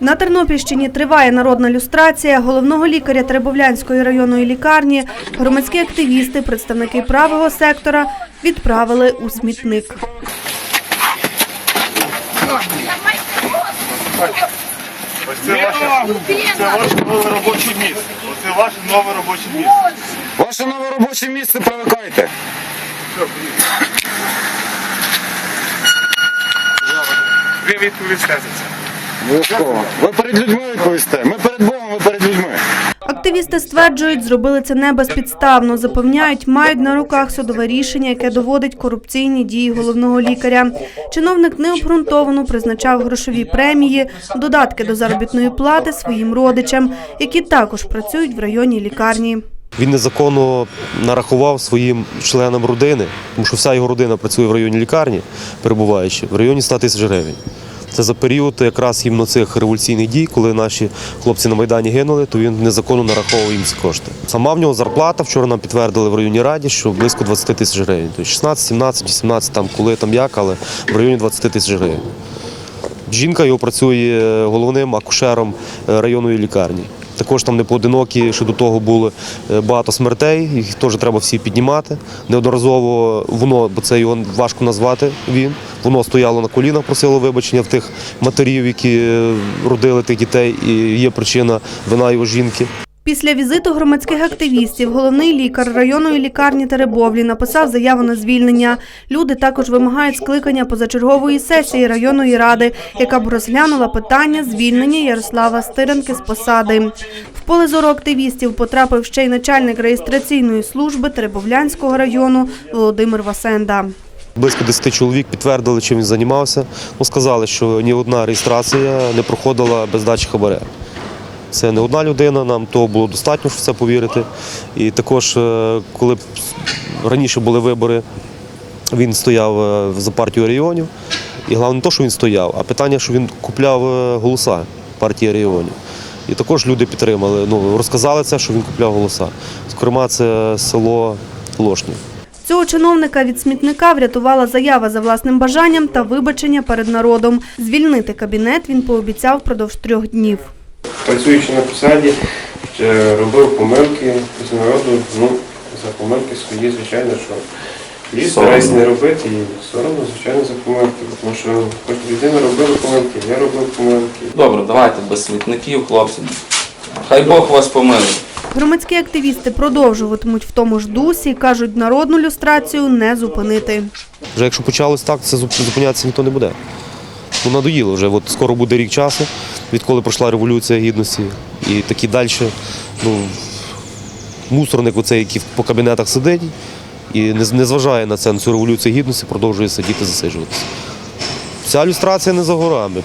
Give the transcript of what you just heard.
На Тернопільщині триває народна люстрація головного лікаря Теребовлянської районної лікарні. Громадські активісти, представники правого сектора відправили у смітник. Це ваше, це ваше нове робоче місце. Оце ваше нове робоче місце. Ваше нове робоче місце привикайте. Ви відповісте за це. Обов'язково. Ви перед людьми відповісте. Ми перед Богом, ви перед людьми. Активісти стверджують, зробили це не безпідставно. Запевняють, мають на руках судове рішення, яке доводить корупційні дії головного лікаря. Чиновник необґрунтовано призначав грошові премії, додатки до заробітної плати своїм родичам, які також працюють в районній лікарні. Він незаконно нарахував своїм членам родини, тому що вся його родина працює в районі лікарні, перебуваючи в районі 100 тисяч гривень. Це за період якраз іменно цих революційних дій, коли наші хлопці на Майдані гинули, то він незаконно нараховував їм ці кошти. Сама в нього зарплата, вчора нам підтвердили в районній раді, що близько 20 тисяч гривень. Тобто 16, 17, 18, там коли там як, але в районі 20 тисяч гривень. Жінка його працює головним акушером е, районної лікарні. Також там не поодинокі, що до того було е, багато смертей, їх теж треба всі піднімати. Неодноразово воно, бо це його важко назвати він. Воно стояло на колінах, просило вибачення в тих матерів, які е, родили тих дітей, і є причина вина його жінки. Після візиту громадських активістів головний лікар районної лікарні Теребовлі написав заяву на звільнення. Люди також вимагають скликання позачергової сесії районної ради, яка б розглянула питання звільнення Ярослава Стиренки з посади. В поле зору активістів потрапив ще й начальник реєстраційної служби Теребовлянського району Володимир Васенда. Близько 10 чоловік підтвердили, чим він займався. Ну, сказали, що ні одна реєстрація не проходила без дачі хабаря. Це не одна людина, нам того було достатньо, щоб це повірити. І також, е, коли раніше були вибори, він стояв е, за партію регіонів. І головне не те, що він стояв, а питання, що він купляв е, голоса партії регіонів. І також люди підтримали. Ну, розказали це, що він купляв голоса. Зокрема, це село Лошні. Цього чиновника від смітника врятувала заява за власним бажанням та вибачення перед народом. Звільнити кабінет він пообіцяв впродовж трьох днів. працюючи на посаді, е, робив помилки з народу, ну, за помилки свої, звичайно, що і стараюсь не робити, і соромно, звичайно, за помилки, тому що кожна людина робила помилки, я робив помилки. Добре, давайте без смітників, хлопці. Хай Бог вас помилує. Громадські активісти продовжуватимуть в тому ж дусі, кажуть, народну люстрацію не зупинити. Вже якщо почалось так, це зупинятися ніхто не буде. Ну, надоїло вже. От скоро буде рік часу, відколи пройшла революція гідності. І такі далі, ну, мусорник, оцей, який по кабінетах сидить, і не, зважає на це, на цю революцію гідності, продовжує сидіти, засиджуватися. Ця люстрація не за горами.